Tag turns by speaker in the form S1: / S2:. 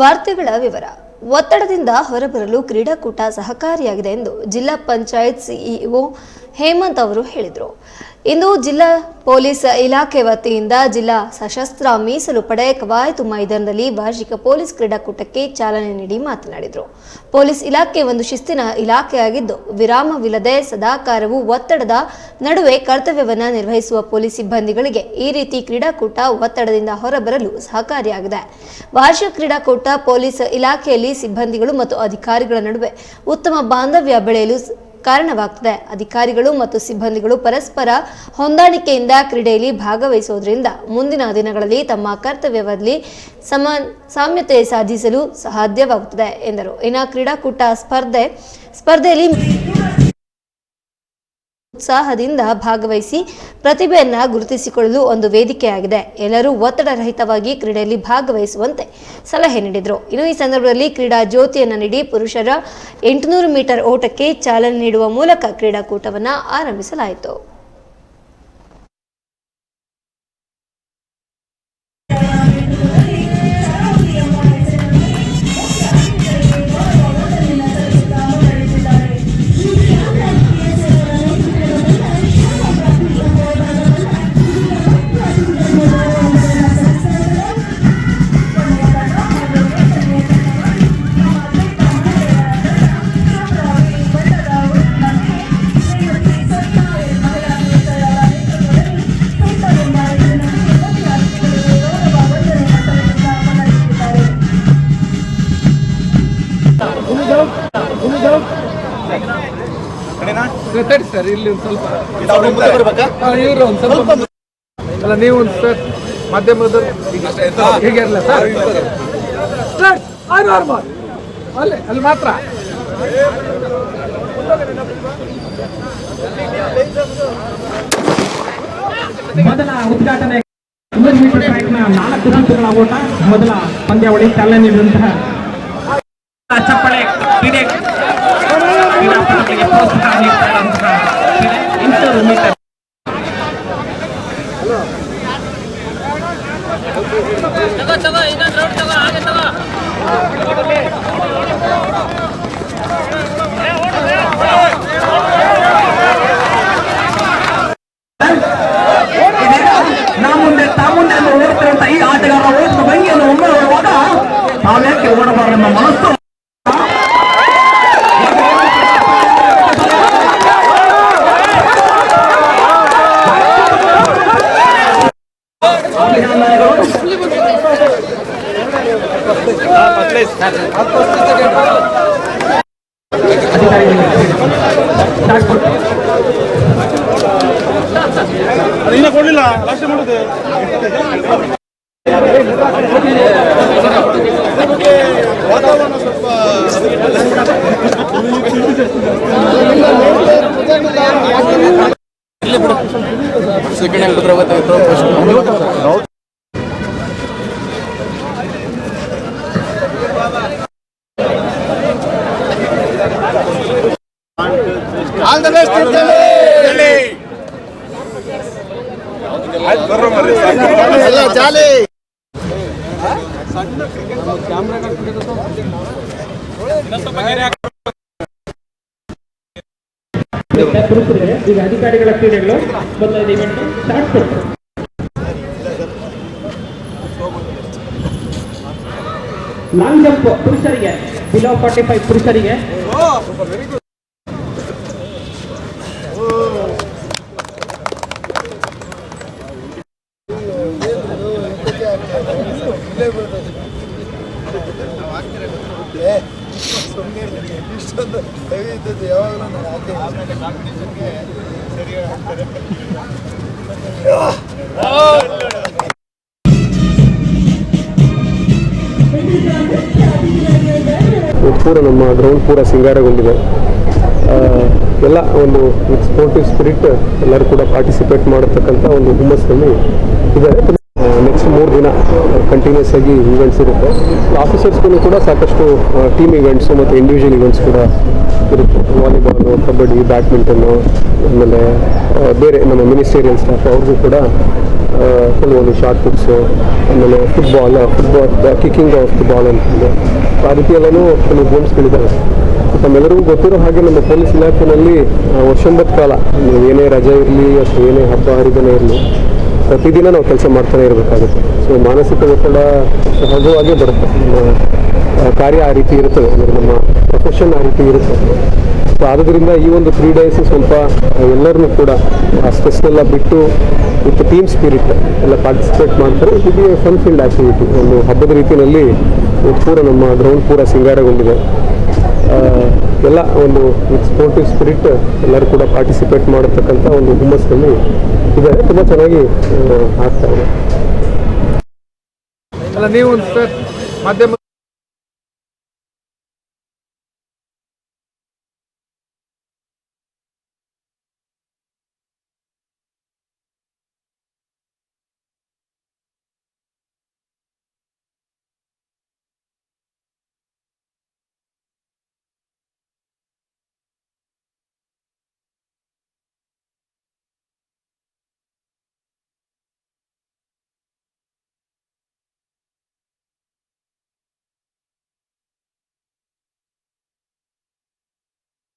S1: ವಾರ್ತೆಗಳ ವಿವರ. ಒತ್ತಡದಿಂದ ಹೊರಬರಲು ಕ್ರೀಡಾಕೂಟ ಸಹಕಾರಿಯಾಗಿದೆ ಎಂದು ಜಿಲ್ಲಾ ಪಂಚಾಯತ್ ಸಿಇಒ ಹೇಮಂತ್ ಅವರು ಹೇಳಿದರು. ಇಂದು ಜಿಲ್ಲಾ ಪೊಲೀಸ್ ಇಲಾಖೆ ವತಿಯಿಂದ ಜಿಲ್ಲಾ ಸಶಸ್ತ್ರ ಮೀಸಲು ಪಡೆ ಕವಾಯತು ಮೈದಾನದಲ್ಲಿ ವಾರ್ಷಿಕ ಪೊಲೀಸ್ ಕ್ರೀಡಾಕೂಟಕ್ಕೆ ಚಾಲನೆ ನೀಡಿ ಮಾತನಾಡಿದರು. ಪೊಲೀಸ್ ಇಲಾಖೆ ಒಂದು ಶಿಸ್ತಿನ ಇಲಾಖೆಯಾಗಿದ್ದು, ವಿರಾಮವಿಲ್ಲದೆ ಸದಾಕಾರವು ಒತ್ತಡದ ನಡುವೆ ಕರ್ತವ್ಯವನ್ನು ನಿರ್ವಹಿಸುವ ಪೊಲೀಸ್ ಸಿಬ್ಬಂದಿಗಳಿಗೆ ಈ ರೀತಿ ಕ್ರೀಡಾಕೂಟ ಒತ್ತಡದಿಂದ ಹೊರಬರಲು ಸಹಕಾರಿಯಾಗಿದೆ. ವಾರ್ಷಿಕ ಕ್ರೀಡಾಕೂಟ ಪೊಲೀಸ್ ಇಲಾಖೆಯಲ್ಲಿ ಸಿಬ್ಬಂದಿಗಳು ಮತ್ತು ಅಧಿಕಾರಿಗಳ ನಡುವೆ ಉತ್ತಮ ಬಾಂಧವ್ಯ ಬೆಳೆಯಲು ಕಾರಣವಾಗ್ತದೆ. ಅಧಿಕಾರಿಗಳು ಮತ್ತು ಸಿಬ್ಬಂದಿಗಳು ಪರಸ್ಪರ ಹೊಂದಾಣಿಕೆಯಿಂದ ಕ್ರೀಡೆಯಲ್ಲಿ ಭಾಗವಹಿಸೋದ್ರಿಂದ ಮುಂದಿನ ದಿನಗಳಲ್ಲಿ ತಮ್ಮ ಕರ್ತವ್ಯದಲ್ಲಿ ಸಮ, ಸಾಮ್ಯತೆ ಸಾಧಿಸಲು ಸಾಧ್ಯವಾಗುತ್ತದೆ, ಎಂದರು. ಇನ್ನು ಕ್ರೀಡಾಕೂಟ ಸ್ಪರ್ಧೆ, ಸ್ಪರ್ಧೆಯಲ್ಲಿ ಉತ್ಸಾಹದಿಂದ ಭಾಗವಹಿಸಿ ಪ್ರತಿಭೆಯನ್ನ ಗುರುತಿಸಿಕೊಳ್ಳಲು ಒಂದು ವೇದಿಕೆಯಾಗಿದೆ. ಎಲ್ಲರೂ ಒತ್ತಡರಹಿತವಾಗಿ ಕ್ರೀಡೆಯಲ್ಲಿ ಭಾಗವಹಿಸುವಂತೆ ಸಲಹೆ ನೀಡಿದರು. ಇನ್ನು ಈ ಸಂದರ್ಭದಲ್ಲಿ ಕ್ರೀಡಾ ಜ್ಯೋತಿಯನ್ನು ನೀಡಿ ಪುರುಷರ ಎಂಟುನೂರು ಮೀಟರ್ ಓಟಕ್ಕೆ ಚಾಲನೆ ನೀಡುವ ಮೂಲಕ ಕ್ರೀಡಾಕೂಟವನ್ನು ಆರಂಭಿಸಲಾಯಿತು.
S2: ತಡಿ ಸರ್ ಇಲ್ಲಿ ಒಂದು ಸ್ವಲ್ಪ. ಇವರು ಒಂದು ಸ್ವಲ್ಪ ಅಲ್ಲ ನೀವು ಒಂದು ಸರ್ ಮಾಧ್ಯಮದ ಹೀಗೆ ಇರಲ್ಲ ಸರ್? ಅಲ್ಲೇ ಅಲ್ಲಿ ಮಾತ್ರ.
S3: ಮೊದಲ ಉದ್ಘಾಟನೆ ನಾಲ್ಕು ಹಂತಗಳ ಓಟ ಮೊದಲ ಪಂದ್ಯಾವಳಿ ಚಾಲನೆ ನೀಡಿದಂತಹ ಚಪ್ಪಳೆ ಕ್ರೀಡೆ. ಕ್ರೀಡಾಪಟುಗಳಿಗೆ ಪ್ರೋತ್ಸಾಹ ನೀಡ್ತಾ ಇರುವಂತಹ ಚಲೋ ಚಲೋ ಮೀಟರ್ ನಾ
S4: ಇನ್ನ ಕೊಡ್ಲಿಲ್ಲ ಲಾಸ್ಟ್ ಮಾಡುದು ವಾತಾವರಣ ಸ್ವಲ್ಪ all the best ಎಲ್ಲ ಜಾಲಿ
S3: ಪುರುಷರಿಗೆ ಈಗ ಅಧಿಕಾರಿಗಳ ಕ್ರೀಡೆಗಳು ಮೊದಲನೇ ಇವೆಂಟ್ ಸ್ಟಾರ್ಟ್ ಕೊಡ್ತಾರೆ ಲಾಂಗ್ ಜಂಪ್ ಪುರುಷರಿಗೆ ಬಿಲೋ ಫಾರ್ಟಿ ಫೈವ್ ಪುರುಷರಿಗೆ
S4: ಹಾಗೆ
S5: ಪೂರ ನಮ್ಮ ಗ್ರೌಂಡ್ ಪೂರ ಸಿಂಗಾರಗೊಂಡಿದೆ. ಎಲ್ಲ ಒಂದು ಸ್ಪೋರ್ಟಿವ್ ಸ್ಪಿರಿಟ್ ಎಲ್ಲರೂ ಕೂಡ ಪಾರ್ಟಿಸಿಪೇಟ್ ಮಾಡತಕ್ಕಂಥ ಒಂದು ಹುಮ್ಮಸ್ಸಲ್ಲಿ ಇದ್ದಾರೆ. ನೆಕ್ಸ್ಟ್ ಮೂರು ದಿನ ಕಂಟಿನ್ಯೂಸ್ ಆಗಿ ಈವೆಂಟ್ಸ್ ಇರುತ್ತೆ. ಆಫೀಸರ್ಸ್ಗೂ ಕೂಡ ಸಾಕಷ್ಟು ಟೀಮ್ ಇವೆಂಟ್ಸು ಮತ್ತು ಇಂಡಿವಿಜುವಲ್ ಇವೆಂಟ್ಸ್ ಕೂಡ ಇರುತ್ತೆ. ವಾಲಿಬಾಲು ಕಬಡ್ಡಿ ಬ್ಯಾಡ್ಮಿಂಟನ್ನು ಆಮೇಲೆ ಬೇರೆ ನಮ್ಮ ಮಿನಿಸ್ಟೇರಿಯಲ್ ಸ್ಟಾಫ್ ಅವ್ರಿಗೂ ಕೂಡ ಕೆಲವೊಂದು ಶಾರ್ಟ್ ಪುಟ್ಸು ಆಮೇಲೆ football football kicking of football ball ಅಂತಂದು ಆ ರೀತಿ ಎಲ್ಲನೂ ಕೆಲವು ಗೇಮ್ಸ್ಗಳಿದ್ದಾವೆ ನಮ್ಮೆಲ್ಲರಿಗೂ ಗೊತ್ತಿರೋ ಹಾಗೆ ನಮ್ಮ ಪೊಲೀಸ್ ಇಲಾಖೆಯಲ್ಲಿ ವರ್ಷೊಂಬತ್ತು ಕಾಲ, ಏನೇ ರಜೆ ಇರಲಿ ಅಥವಾ ಏನೇ ಹಬ್ಬ ಹರಿದಿನ ಇರಲಿ ಪ್ರತಿದಿನ ನಾವು ಕೆಲಸ ಮಾಡ್ತಾನೆ ಇರಬೇಕಾಗುತ್ತೆ. ಸೊ ಮಾನಸಿಕ ಒತ್ತಡ ಸಹಜವಾಗಿ ಬರುತ್ತೆ. ಕಾರ್ಯ ಆ ರೀತಿ ಇರುತ್ತದೆ ಅಂದರೆ ನಮ್ಮ ಪ್ರೊಫೆಷನ್ ಆ ರೀತಿ ಇರುತ್ತೆ. ಸೊ ಆದ್ದರಿಂದ ಈ ಒಂದು ತ್ರೀ ಡೇಸ್ ಸ್ವಲ್ಪ ಎಲ್ಲರನ್ನೂ ಕೂಡ ಆ ಸ್ಟ್ರೆಸ್ ಎಲ್ಲ ಬಿಟ್ಟು ವಿತ್ ಟೀಮ್ ಸ್ಪಿರಿಟ್ ಎಲ್ಲ ಪಾರ್ಟಿಸಿಪೇಟ್ ಮಾಡ್ತಾರೆ. ಇದು ಬಿ ಫನ್ ಫೀಲ್ಡ್ ಆ್ಯಕ್ಟಿವಿಟಿ ಒಂದು ಹಬ್ಬದ ರೀತಿಯಲ್ಲಿ ಪೂರ ನಮ್ಮ ಗ್ರೌಂಡ್ ಪೂರ ಸಿಂಗಾರಗೊಂಡಿದೆ. ಎಲ್ಲ ಒಂದು ಸ್ಪೋರ್ಟಿವ್ ಸ್ಪಿರಿಟ್ ಎಲ್ಲರೂ ಕೂಡ ಪಾರ್ಟಿಸಿಪೇಟ್ ಮಾಡತಕ್ಕಂಥ ಒಂದು ಹುಮ್ಮಸ್ಸಲ್ಲಿ ಇದೆ. ತುಂಬ ಚೆನ್ನಾಗಿ ಆಗ್ತಾ ಇದೆ.
S2: ಅಲ್ಲ ನೀವು ಸರ್ ಮಾಧ್ಯಮ